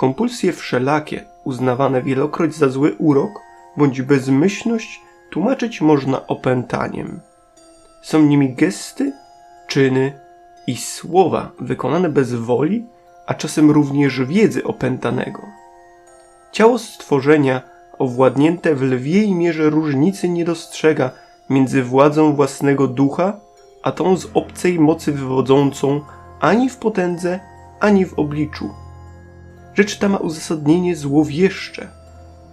Kompulsje wszelakie, uznawane wielokroć za zły urok bądź bezmyślność, tłumaczyć można opętaniem. Są nimi gesty, czyny i słowa wykonane bez woli, a czasem również wiedzy opętanego. Ciało stworzenia owładnięte w lwiej mierze różnicy nie dostrzega między władzą własnego ducha, a tą z obcej mocy wywodzącą ani w potędze, ani w obliczu. Rzecz ta ma uzasadnienie złowieszcze,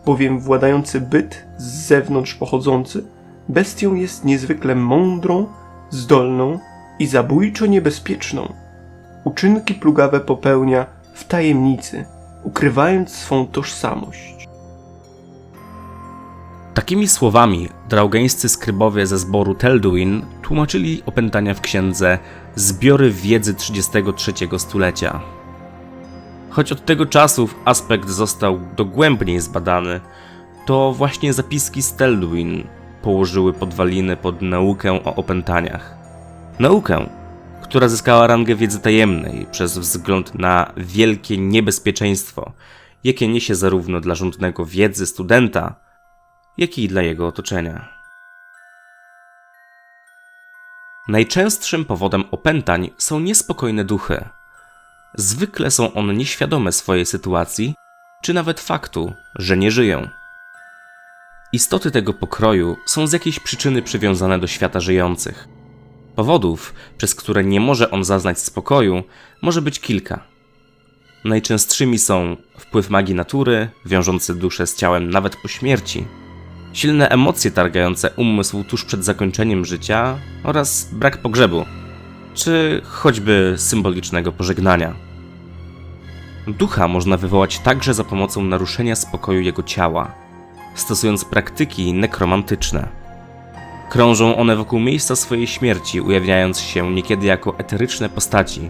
bowiem władający byt z zewnątrz pochodzący bestią jest niezwykle mądrą, zdolną i zabójczo niebezpieczną. Uczynki plugawe popełnia w tajemnicy, ukrywając swą tożsamość. Takimi słowami draugeńscy skrybowie ze zboru Telduin tłumaczyli opętania w księdze Zbiory wiedzy 33 stulecia. Choć od tego czasu aspekt został dogłębniej zbadany, to właśnie zapiski z Telduin położyły podwaliny pod naukę o opętaniach. Naukę, która zyskała rangę wiedzy tajemnej przez wzgląd na wielkie niebezpieczeństwo, jakie niesie zarówno dla żądnego wiedzy studenta, jak i dla jego otoczenia. Najczęstszym powodem opętań są niespokojne duchy. Zwykle są one nieświadome swojej sytuacji, czy nawet faktu, że nie żyją. Istoty tego pokroju są z jakiejś przyczyny przywiązane do świata żyjących. Powodów, przez które nie może on zaznać spokoju, może być kilka. Najczęstszymi są wpływ magii natury, wiążący duszę z ciałem nawet po śmierci, silne emocje targające umysł tuż przed zakończeniem życia oraz brak pogrzebu, czy choćby symbolicznego pożegnania. Ducha można wywołać także za pomocą naruszenia spokoju jego ciała, stosując praktyki nekromantyczne. Krążą one wokół miejsca swojej śmierci, ujawniając się niekiedy jako eteryczne postaci,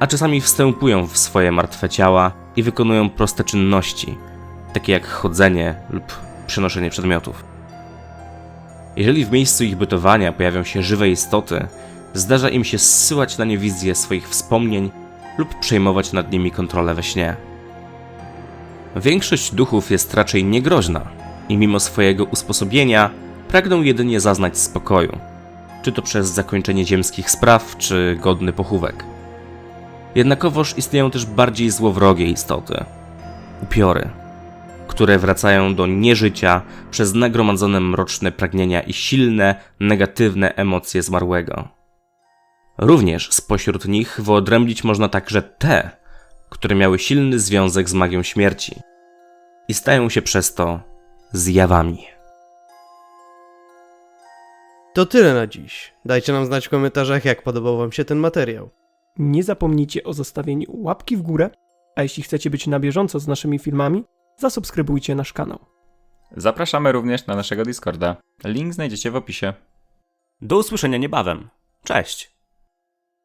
a czasami wstępują w swoje martwe ciała i wykonują proste czynności, takie jak chodzenie lub przenoszenie przedmiotów. Jeżeli w miejscu ich bytowania pojawią się żywe istoty, zdarza im się zsyłać na nie wizje swoich wspomnień lub przejmować nad nimi kontrolę we śnie. Większość duchów jest raczej niegroźna i mimo swojego usposobienia pragną jedynie zaznać spokoju, czy to przez zakończenie ziemskich spraw, czy godny pochówek. Jednakowoż istnieją też bardziej złowrogie istoty upiory które wracają do nieżycia przez nagromadzone mroczne pragnienia i silne, negatywne emocje zmarłego. Również spośród nich wyodrębnić można także te, które miały silny związek z magią śmierci i stają się przez to zjawami. To tyle na dziś. Dajcie nam znać w komentarzach, jak podobał Wam się ten materiał. Nie zapomnijcie o zostawieniu łapki w górę, a jeśli chcecie być na bieżąco z naszymi filmami, zasubskrybujcie nasz kanał. Zapraszamy również na naszego Discorda. Link znajdziecie w opisie. Do usłyszenia niebawem. Cześć!